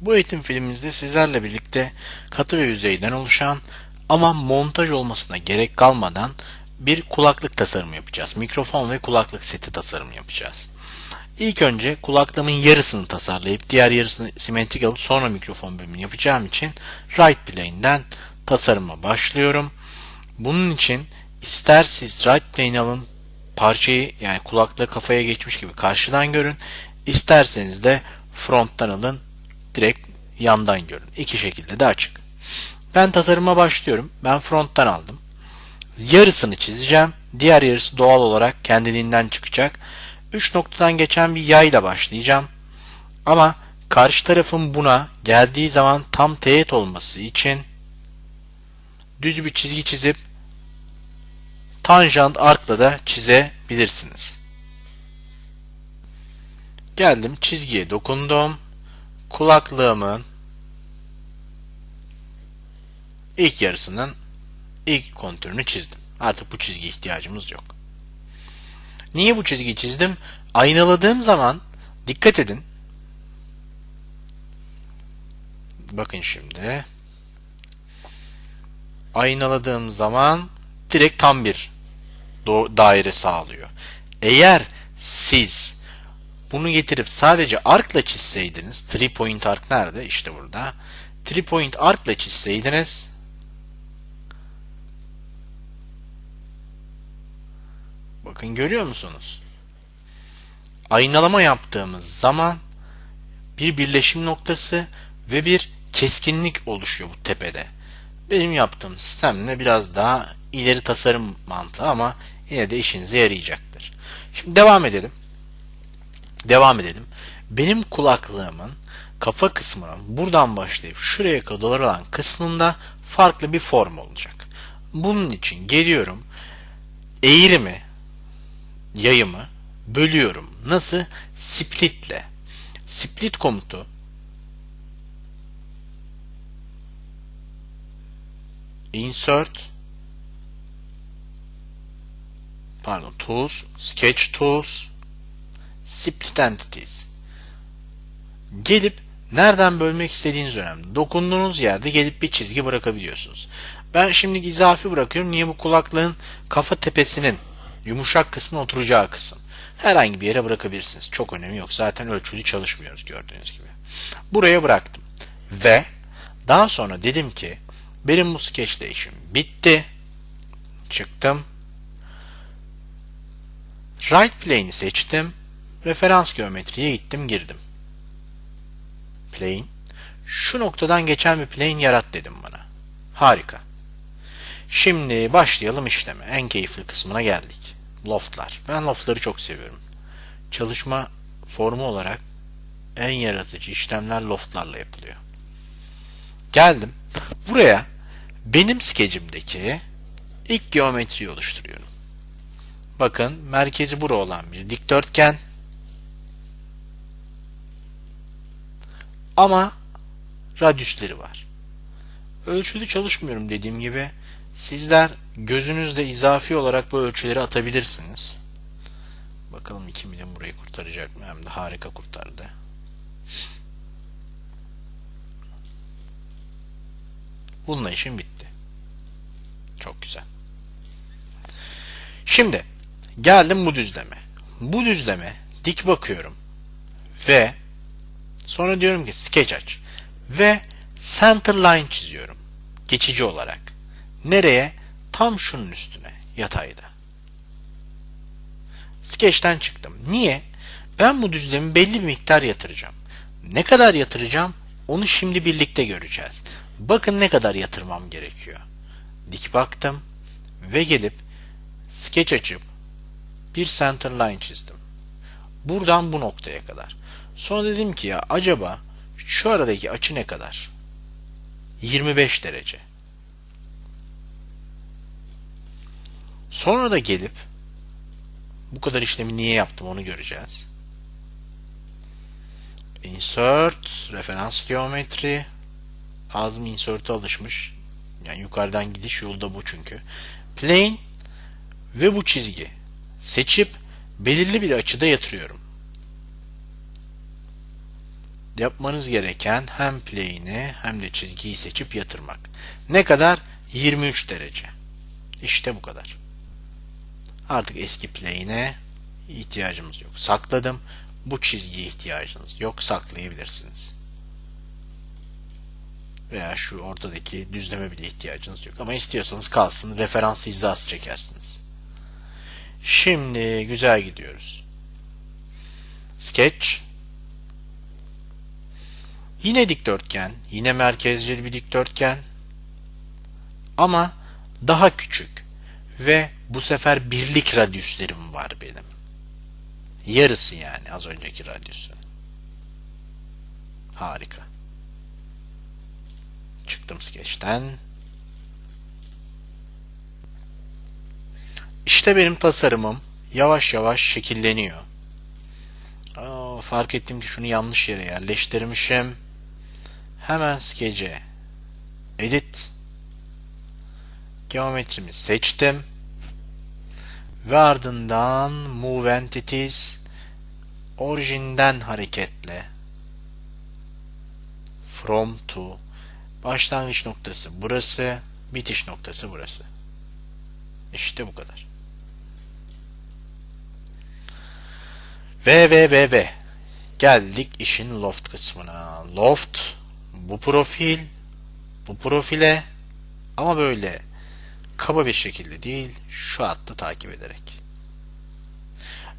Bu eğitim filmimizde sizlerle birlikte katı ve yüzeyden oluşan ama montaj olmasına gerek kalmadan bir kulaklık tasarımı yapacağız. Mikrofon ve kulaklık seti tasarımı yapacağız. İlk önce kulaklığımın yarısını tasarlayıp diğer yarısını simetrik alıp sonra mikrofon bölümünü yapacağım için right plane'den tasarıma başlıyorum. Bunun için ister siz right plane alın parçayı yani kulaklığı kafaya geçmiş gibi karşıdan görün. isterseniz de fronttan alın direkt yandan görün. İki şekilde de açık. Ben tasarıma başlıyorum. Ben fronttan aldım. Yarısını çizeceğim. Diğer yarısı doğal olarak kendiliğinden çıkacak. 3 noktadan geçen bir yayla başlayacağım. Ama karşı tarafın buna geldiği zaman tam teğet olması için düz bir çizgi çizip tanjant arkla da çizebilirsiniz. Geldim çizgiye dokundum. Kulaklığımın ilk yarısının ilk kontürünü çizdim. Artık bu çizgiye ihtiyacımız yok. Niye bu çizgiyi çizdim? Aynaladığım zaman dikkat edin. Bakın şimdi. Aynaladığım zaman direkt tam bir daire sağlıyor. Eğer siz bunu getirip sadece arkla çizseydiniz, three point arc nerede? İşte burada. Three point arcla çizseydiniz Bakın görüyor musunuz? Aynalama yaptığımız zaman bir birleşim noktası ve bir keskinlik oluşuyor bu tepede. Benim yaptığım sistemle biraz daha ileri tasarım mantığı ama yine de işinize yarayacaktır. Şimdi devam edelim. Devam edelim. Benim kulaklığımın kafa kısmının buradan başlayıp şuraya kadar olan kısmında farklı bir form olacak. Bunun için geliyorum eğrimi yayımı bölüyorum. Nasıl? Splitle. Split komutu insert pardon tools sketch tools split entities gelip nereden bölmek istediğiniz önemli. Dokunduğunuz yerde gelip bir çizgi bırakabiliyorsunuz. Ben şimdi izafi bırakıyorum. Niye bu kulaklığın kafa tepesinin yumuşak kısmın oturacağı kısım. Herhangi bir yere bırakabilirsiniz. Çok önemi yok. Zaten ölçülü çalışmıyoruz gördüğünüz gibi. Buraya bıraktım. Ve daha sonra dedim ki benim bu sketch işim bitti. Çıktım. Right plane'i seçtim. Referans geometriye gittim girdim. Plane. Şu noktadan geçen bir plane yarat dedim bana. Harika. Şimdi başlayalım işleme. En keyifli kısmına geldik loftlar. Ben loftları çok seviyorum. Çalışma formu olarak en yaratıcı işlemler loftlarla yapılıyor. Geldim. Buraya benim skecimdeki ilk geometriyi oluşturuyorum. Bakın merkezi bura olan bir dikdörtgen ama radyüsleri var. Ölçülü çalışmıyorum dediğim gibi Sizler gözünüzde izafi olarak bu ölçüleri atabilirsiniz. Bakalım 2 milim burayı kurtaracak mı? Hem de harika kurtardı. Bununla işim bitti. Çok güzel. Şimdi geldim bu düzleme. Bu düzleme dik bakıyorum ve sonra diyorum ki sketch aç ve center line çiziyorum geçici olarak. Nereye? Tam şunun üstüne, yatayda. Skeçten çıktım. Niye? Ben bu düzlemi belli bir miktar yatıracağım. Ne kadar yatıracağım? Onu şimdi birlikte göreceğiz. Bakın ne kadar yatırmam gerekiyor. Dik baktım ve gelip sketch açıp bir center line çizdim. Buradan bu noktaya kadar. Sonra dedim ki ya acaba şu aradaki açı ne kadar? 25 derece. Sonra da gelip bu kadar işlemi niye yaptım onu göreceğiz. Insert, referans geometri. Ağzım insert'e alışmış. Yani yukarıdan gidiş yolu da bu çünkü. Plane ve bu çizgi seçip belirli bir açıda yatırıyorum. yapmanız gereken hem plane'i hem de çizgiyi seçip yatırmak. Ne kadar? 23 derece. İşte bu kadar. Artık eski plane'e ihtiyacımız yok. Sakladım. Bu çizgiye ihtiyacınız yok. Saklayabilirsiniz. Veya şu ortadaki düzleme bile ihtiyacınız yok. Ama istiyorsanız kalsın. Referans hizası çekersiniz. Şimdi güzel gidiyoruz. Sketch. Yine dikdörtgen. Yine merkezcil bir dikdörtgen. Ama daha küçük. Ve bu sefer birlik radyüslerim var benim. Yarısı yani az önceki radyüsü. Harika. Çıktım skeçten. İşte benim tasarımım. Yavaş yavaş şekilleniyor. Aa, fark ettim ki şunu yanlış yere yerleştirmişim. Hemen skece edit. Geometrimi seçtim. Ve ardından move entities orijinden hareketle from to. Başlangıç noktası burası bitiş noktası burası. İşte bu kadar ve ve ve ve geldik işin loft kısmına loft bu profil bu profile ama böyle kaba bir şekilde değil şu hattı takip ederek.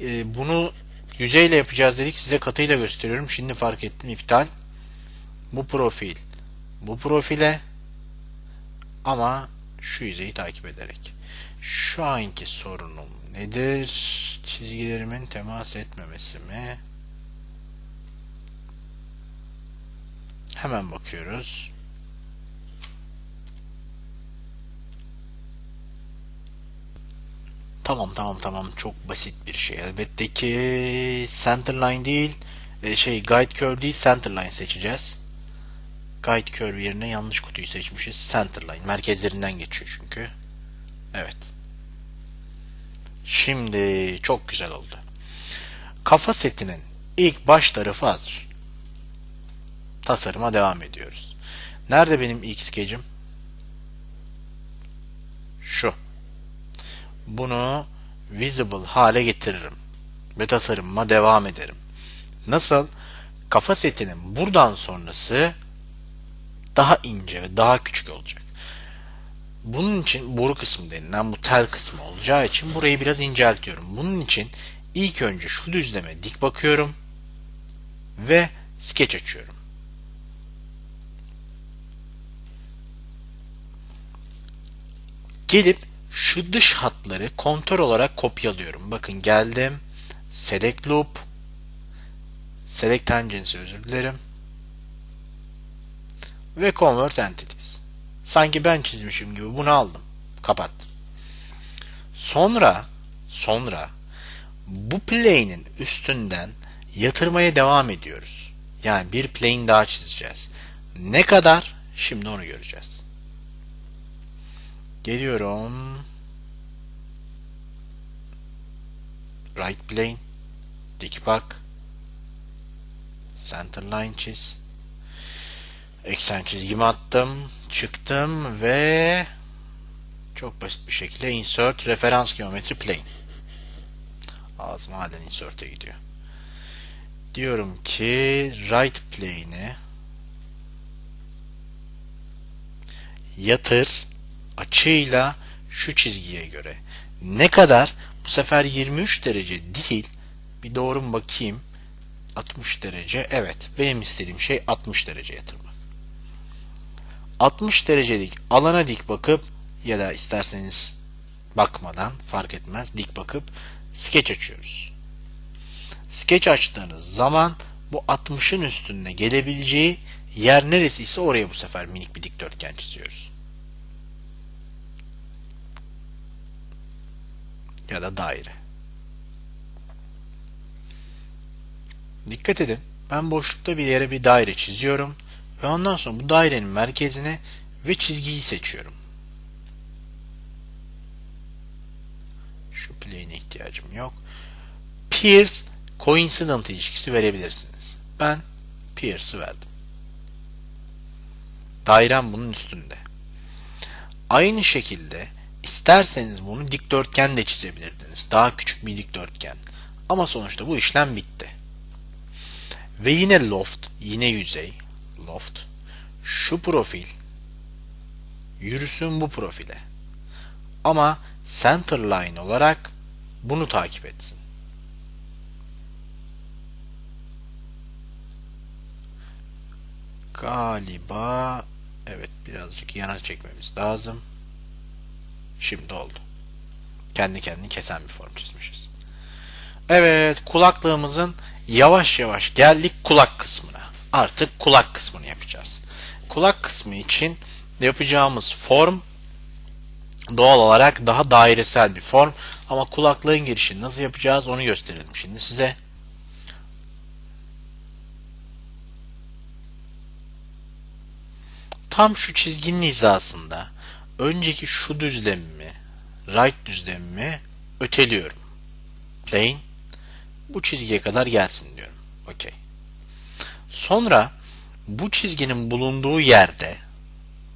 Ee, bunu yüzeyle yapacağız dedik size katıyla gösteriyorum. Şimdi fark ettim iptal. Bu profil bu profile ama şu yüzeyi takip ederek. Şu anki sorunum nedir? Çizgilerimin temas etmemesi mi? Hemen bakıyoruz. Tamam tamam tamam çok basit bir şey. Elbette ki centerline değil e, şey guide curve değil centerline seçeceğiz. Guide curve yerine yanlış kutuyu seçmişiz. Centerline merkezlerinden geçiyor çünkü. Evet. Şimdi çok güzel oldu. Kafa setinin ilk baş tarafı hazır. Tasarıma devam ediyoruz. Nerede benim ilk skecim? Şu bunu visible hale getiririm ve tasarımıma devam ederim. Nasıl? Kafa setinin buradan sonrası daha ince ve daha küçük olacak. Bunun için boru kısmı denilen bu tel kısmı olacağı için burayı biraz inceltiyorum. Bunun için ilk önce şu düzleme dik bakıyorum ve sketch açıyorum. Gelip şu dış hatları kontör olarak kopyalıyorum. Bakın geldim. Select loop. Select tangency özür dilerim. Ve convert entities. Sanki ben çizmişim gibi bunu aldım. Kapat. Sonra sonra bu plane'in üstünden yatırmaya devam ediyoruz. Yani bir plane daha çizeceğiz. Ne kadar? Şimdi onu göreceğiz. Geliyorum. Right plane. Dik bak. Center line çiz. Eksen çizgimi attım. Çıktım ve çok basit bir şekilde insert referans geometri plane. Ağzım halen insert'e gidiyor. Diyorum ki right plane'e yatır açıyla şu çizgiye göre. Ne kadar? Bu sefer 23 derece değil. Bir doğru bakayım? 60 derece. Evet. Benim istediğim şey 60 derece yatırmak. 60 derecelik alana dik bakıp ya da isterseniz bakmadan fark etmez dik bakıp sketch açıyoruz. Sketch açtığınız zaman bu 60'ın üstünde gelebileceği yer neresi ise oraya bu sefer minik bir dikdörtgen çiziyoruz. ya da daire. Dikkat edin. Ben boşlukta bir yere bir daire çiziyorum ve ondan sonra bu dairenin merkezine ve çizgiyi seçiyorum. Şu plane'e ihtiyacım yok. Pierce coincident ilişkisi verebilirsiniz. Ben Pierce'ı verdim. Dairem bunun üstünde. Aynı şekilde isterseniz bunu dikdörtgen de çizebilirdiniz. Daha küçük bir dikdörtgen. Ama sonuçta bu işlem bitti. Ve yine loft, yine yüzey, loft. Şu profil yürüsün bu profile. Ama center line olarak bunu takip etsin. Galiba evet birazcık yana çekmemiz lazım. Şimdi oldu. Kendi kendini kesen bir form çizmişiz. Evet kulaklığımızın yavaş yavaş geldik kulak kısmına. Artık kulak kısmını yapacağız. Kulak kısmı için yapacağımız form doğal olarak daha dairesel bir form. Ama kulaklığın girişini nasıl yapacağız onu gösterelim şimdi size. Tam şu çizginin hizasında önceki şu düzlemimi, right düzlemimi öteliyorum. Plane bu çizgiye kadar gelsin diyorum. Okey. Sonra bu çizginin bulunduğu yerde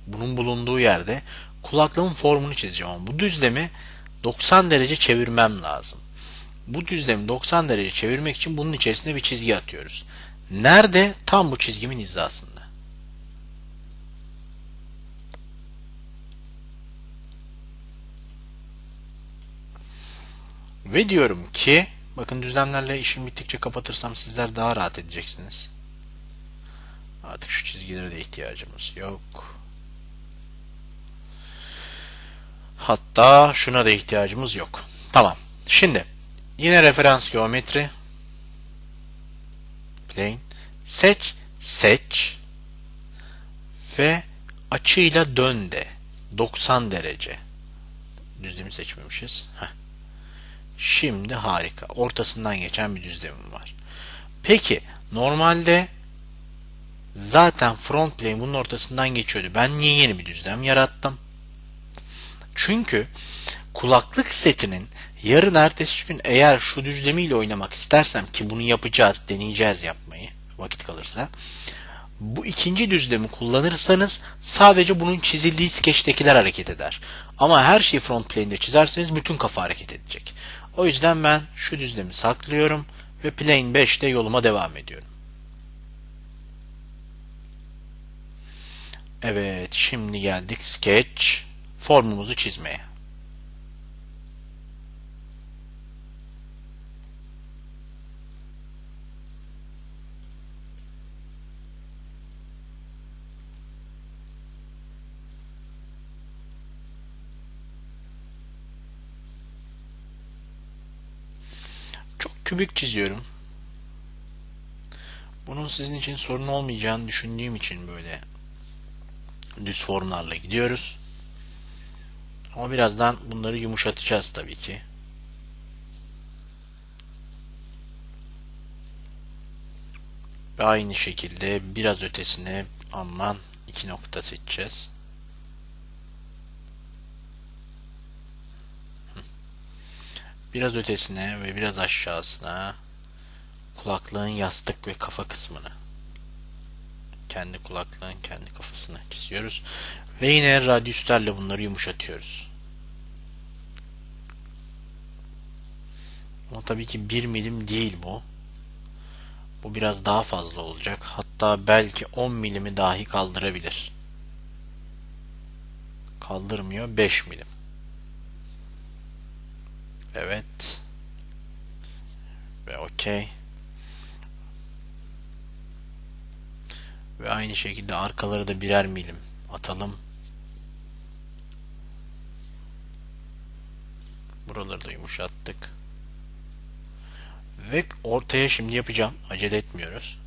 bunun bulunduğu yerde kulaklığın formunu çizeceğim ama bu düzlemi 90 derece çevirmem lazım. Bu düzlemi 90 derece çevirmek için bunun içerisine bir çizgi atıyoruz. Nerede? Tam bu çizgimin hizasında. Ve diyorum ki bakın düzlemlerle işim bittikçe kapatırsam sizler daha rahat edeceksiniz. Artık şu çizgilere de ihtiyacımız yok. Hatta şuna da ihtiyacımız yok. Tamam. Şimdi yine referans geometri plane seç seç ve açıyla dön de 90 derece. Düzlemi seçmemişiz. Heh. Şimdi harika. Ortasından geçen bir düzlemim var. Peki normalde zaten front plane bunun ortasından geçiyordu. Ben niye yeni bir düzlem yarattım? Çünkü kulaklık setinin yarın ertesi gün eğer şu düzlemiyle oynamak istersem ki bunu yapacağız, deneyeceğiz yapmayı vakit kalırsa. Bu ikinci düzlemi kullanırsanız sadece bunun çizildiği skeçtekiler hareket eder. Ama her şeyi front plane'de çizerseniz bütün kafa hareket edecek. O yüzden ben şu düzlemi saklıyorum ve plane 5'te yoluma devam ediyorum. Evet, şimdi geldik sketch formumuzu çizmeye. Çok kübik çiziyorum. Bunun sizin için sorun olmayacağını düşündüğüm için böyle düz formlarla gidiyoruz. Ama birazdan bunları yumuşatacağız tabii ki. Ve aynı şekilde biraz ötesine aman iki nokta seçeceğiz. Biraz ötesine ve biraz aşağısına kulaklığın yastık ve kafa kısmını kendi kulaklığın kendi kafasını çiziyoruz. Ve yine radyüslerle bunları yumuşatıyoruz. Ama tabii ki 1 milim değil bu. Bu biraz daha fazla olacak. Hatta belki 10 milimi dahi kaldırabilir. Kaldırmıyor 5 milim. Evet. Ve okey. Ve aynı şekilde arkaları da birer milim atalım. Buraları da yumuşattık. Ve ortaya şimdi yapacağım. Acele etmiyoruz.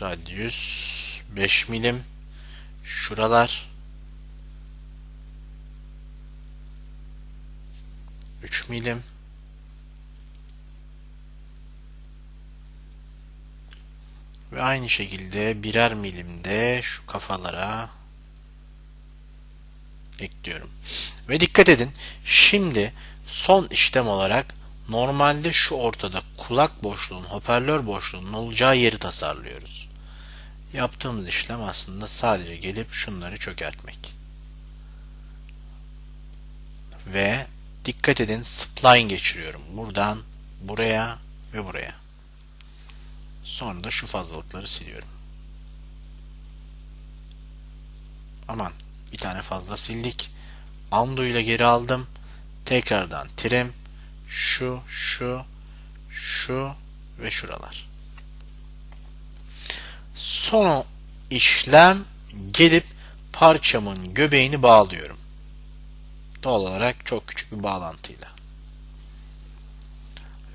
Radius 5 milim. Şuralar 3 milim. Ve aynı şekilde birer milimde şu kafalara ekliyorum. Ve dikkat edin. Şimdi son işlem olarak normalde şu ortada kulak boşluğunun, hoparlör boşluğunun olacağı yeri tasarlıyoruz. Yaptığımız işlem aslında sadece gelip şunları çökertmek. Ve dikkat edin spline geçiriyorum. Buradan buraya ve buraya. Sonra da şu fazlalıkları siliyorum. Aman bir tane fazla sildik. Undo ile geri aldım. Tekrardan trim şu, şu, şu ve şuralar. Son işlem gelip parçamın göbeğini bağlıyorum. Doğal olarak çok küçük bir bağlantıyla.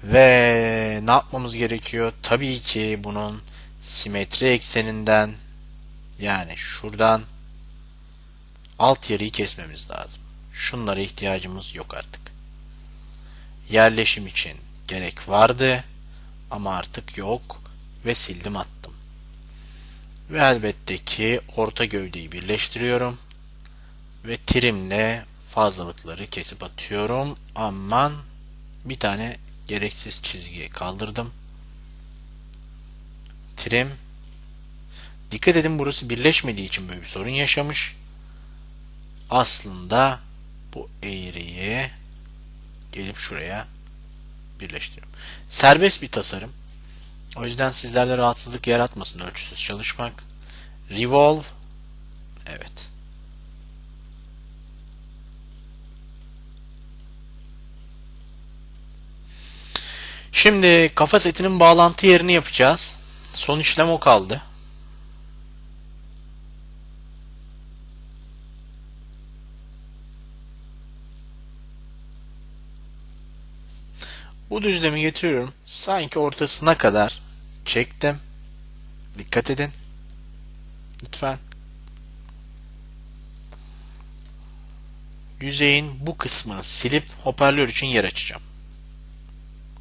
Ve ne yapmamız gerekiyor? Tabii ki bunun simetri ekseninden yani şuradan alt yarıyı kesmemiz lazım. Şunlara ihtiyacımız yok artık. Yerleşim için gerek vardı ama artık yok ve sildim attım. Ve elbette ki orta gövdeyi birleştiriyorum ve trimle fazlalıkları kesip atıyorum. Aman bir tane gereksiz çizgi kaldırdım. Trim. Dikkat edin burası birleşmediği için böyle bir sorun yaşamış. Aslında bu eğriyi gelip şuraya birleştiriyorum. Serbest bir tasarım. O yüzden sizlerde rahatsızlık yaratmasın ölçüsüz çalışmak. Revolve. Evet. Şimdi kafa setinin bağlantı yerini yapacağız. Son işlem o kaldı. Bu düzlemi getiriyorum. Sanki ortasına kadar çektim. Dikkat edin. Lütfen. Yüzeyin bu kısmını silip hoparlör için yer açacağım.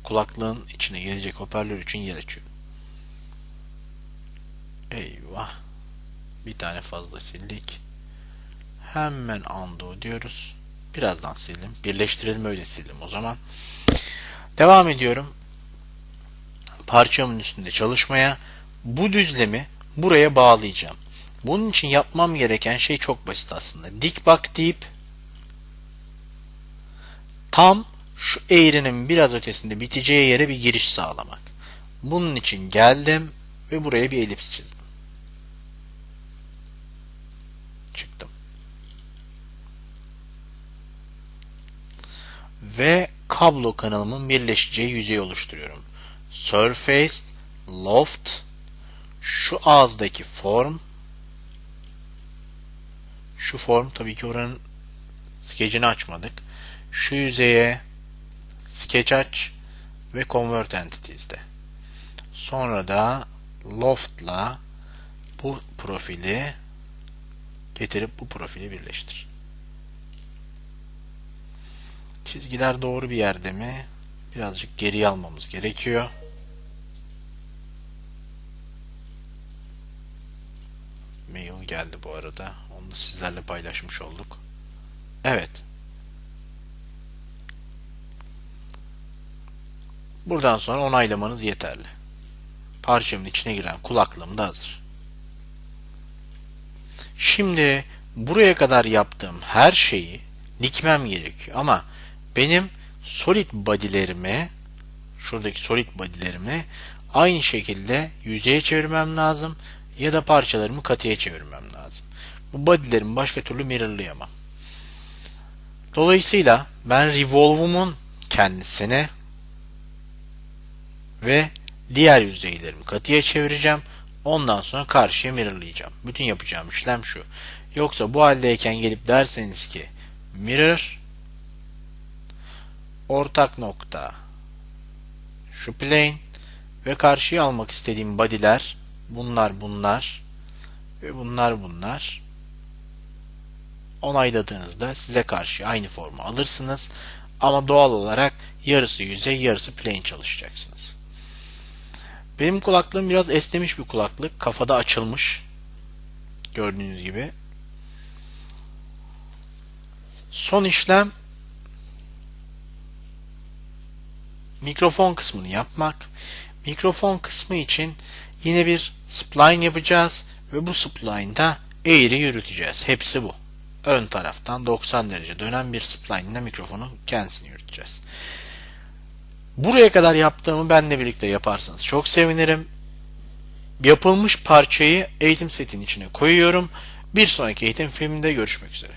Kulaklığın içine gelecek hoparlör için yer açıyorum. Eyvah. Bir tane fazla sildik. Hemen undo diyoruz. Birazdan sildim. Birleştirelim öyle sildim o zaman. Devam ediyorum. Parçamın üstünde çalışmaya. Bu düzlemi buraya bağlayacağım. Bunun için yapmam gereken şey çok basit aslında. Dik bak deyip tam şu eğrinin biraz ötesinde biteceği yere bir giriş sağlamak. Bunun için geldim ve buraya bir elips çizdim. Çıktım. Ve kablo kanalımın birleşeceği yüzeyi oluşturuyorum. Surface, Loft, şu ağızdaki form, şu form tabii ki oranın skecini açmadık. Şu yüzeye sketch aç ve convert entities'de. Sonra da loft'la bu profili getirip bu profili birleştir. Çizgiler doğru bir yerde mi? Birazcık geriye almamız gerekiyor. Mail geldi bu arada. Onu sizlerle paylaşmış olduk. Evet. Buradan sonra onaylamanız yeterli. Parçamın içine giren kulaklığım da hazır. Şimdi buraya kadar yaptığım her şeyi dikmem gerekiyor. Ama benim solid body'lerimi şuradaki solid body'lerimi aynı şekilde yüzeye çevirmem lazım ya da parçalarımı katıya çevirmem lazım. Bu body'lerimi başka türlü mirrorlayamam. Dolayısıyla ben revolve'umun kendisini ve diğer yüzeylerimi katıya çevireceğim. Ondan sonra karşıya mirrorlayacağım. Bütün yapacağım işlem şu. Yoksa bu haldeyken gelip derseniz ki mirror ortak nokta şu plane ve karşıya almak istediğim body'ler bunlar bunlar ve bunlar bunlar onayladığınızda size karşı aynı formu alırsınız ama doğal olarak yarısı yüzey yarısı plane çalışacaksınız. Benim kulaklığım biraz esnemiş bir kulaklık. Kafada açılmış. Gördüğünüz gibi. Son işlem mikrofon kısmını yapmak. Mikrofon kısmı için yine bir spline yapacağız ve bu spline'da eğri yürüteceğiz. Hepsi bu. Ön taraftan 90 derece dönen bir spline ile mikrofonun kendisini yürüteceğiz. Buraya kadar yaptığımı benle birlikte yaparsanız çok sevinirim. Yapılmış parçayı eğitim setinin içine koyuyorum. Bir sonraki eğitim filminde görüşmek üzere.